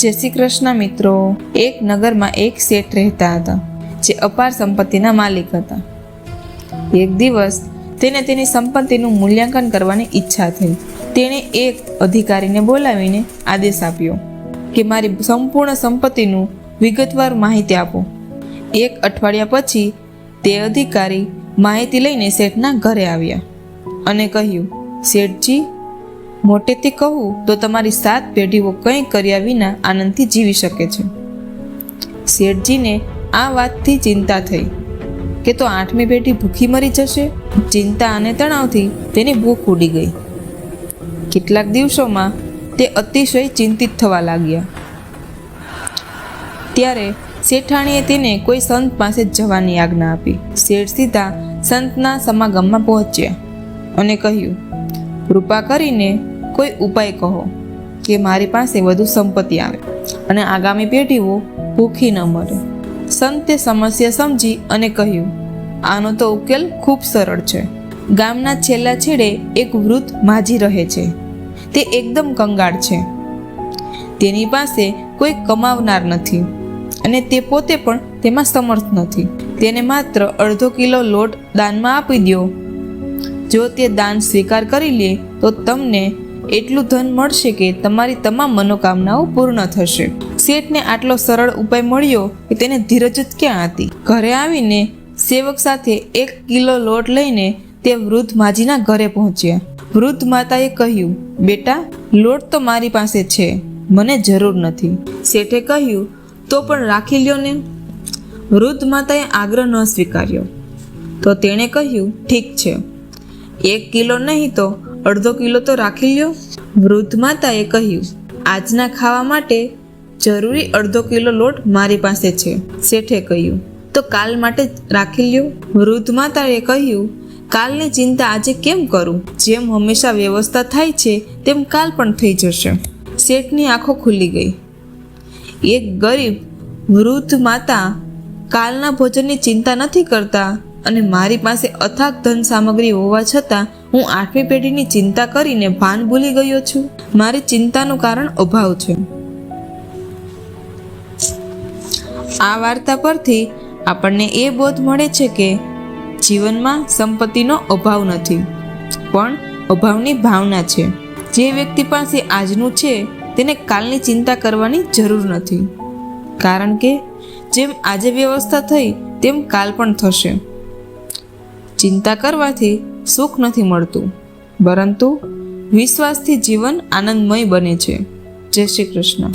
જય શ્રી કૃષ્ણ મિત્રો એક નગરમાં એક શેઠ રહેતા હતા, જે અપાર સંપત્તિના માલિક હતા. એક દિવસ તેને તેની સંપત્તિનું મૂલ્યાંકન કરવાની ઈચ્છા થઈ. તેણે એક અધિકારીને બોલાવીને આદેશ આપ્યો કે મારી સંપૂર્ણ સંપત્તિનું વિગતવાર માહિતી આપો. એક અઠવાડિયા પછી તે અધિકારી માહિતી લઈને શેઠના ઘરે આવ્યા અને કહ્યું, શેઠજી મોટેથી કહું તો તમારી સાત પેઢીઓ કંઈ કર્યા વિના આનંદથી જીવી શકે છે. શેઠજીને આ વાતથી ચિંતા થઈ કે તો આઠમી પેઢી ભૂખી મરી જશે, ચિંતા અને તણાવથી તેની ભૂખ ઉડી ગઈ. કેટલાક દિવસોમાં તે અતિશય ચિંતિત થવા લાગ્યા. ત્યારે શેઠાણીએ તેને કોઈ સંત પાસે જવાની આજ્ઞા આપી. શેઠ સીધા સંતના સમાગમમાં પહોંચ્યા અને કહ્યું, કૃપા કરીને કોઈ ઉપાય કહો કે મારી પાસે વધુ સંપત્તિ આવે? અને આગામી પેઢીઓ ભૂખી ન મરે. સંતે સમસ્યા સમજી અને કહ્યું, આનો તો ઉકેલ ખૂબ સરળ છે. ગામના છેલ્લા છેડે એક વૃદ્ધ માજી રહે છે. તે એકદમ કંગાળ છે. તેની પાસે કોઈ કમાવનાર નથી અને તે પોતે પણ તેમાં સમર્થ નથી. તેને માત્ર અડધો કિલો લોટ દાનમાં આપી દો જો તે દાન સ્વીકાર કરી લે, તો તમને એટલું ધન મળશે કે તમારી તમામ મનોકામનાઓ પૂર્ણ થશે. શેઠને આટલો સરળ ઉપાય મળ્યો કે તેને ધીરજ જ ક્યાં હતી? ઘરે આવીને સેવક સાથે એક કિલો લોટ લઈને તે વૃદ્ધ માજીના ઘરે પહોંચ્યા. વૃદ્ધ માતાએ કહ્યું, બેટા, લોટ તો મારી પાસે છે, મને જરૂર નથી. શેઠે કહ્યું, તો પણ રાખી લ્યો ને. વૃદ્ધ માતાએ આગ્રહ ન સ્વીકાર્યો. તો તેણે કહ્યું, ઠીક છે. એક કિલો નહીં તો અડધો કિલો તો રાખી લ્યો. વૃદ્ધ માતાએ કહ્યું, આજના ખાવા માટે જરૂરી અડધો કિલો લોટ મારી પાસે છે. શેઠે કહ્યું, તો કાલ માટે રાખી લ્યો. વૃદ્ધ માતાએ કહ્યું, કાલની ચિંતા આજે કેમ કરું? જેમ હંમેશા વ્યવસ્થા થાય છે, તેમ કાલ પણ થઈ જશે. શેઠની આંખો ખુલી ગઈ. એક ગરીબ વૃદ્ધ માતા કાલના ભોજનની ચિંતા નથી કરતા અને મારી પાસે અથાગ ધન સામગ્રી હોવા છતાં હું આઠમી પેઢીની ચિંતા કરીને ભાન ભૂલી ગયો છું. મારી ચિંતાનું કારણ અભાવ છે. આ વાર્તા પરથી આપણને એ બોધ મળે છે કે જીવનમાં સંપત્તિનો અભાવ નથી, પણ અભાવની ભાવના છે. જે વ્યક્તિ પાસે આજનું છે, તેને કાલની ચિંતા કરવાની જરૂર નથી. કારણ કે જેમ આજે વ્યવસ્થા થઈ, તેમ કાલ પણ થશે. ચિંતા કરવાથી સુખ નથી મળતું. પરંતુ વિશ્વાસથી જીવન આનંદમય બને છે. જય શ્રી કૃષ્ણ.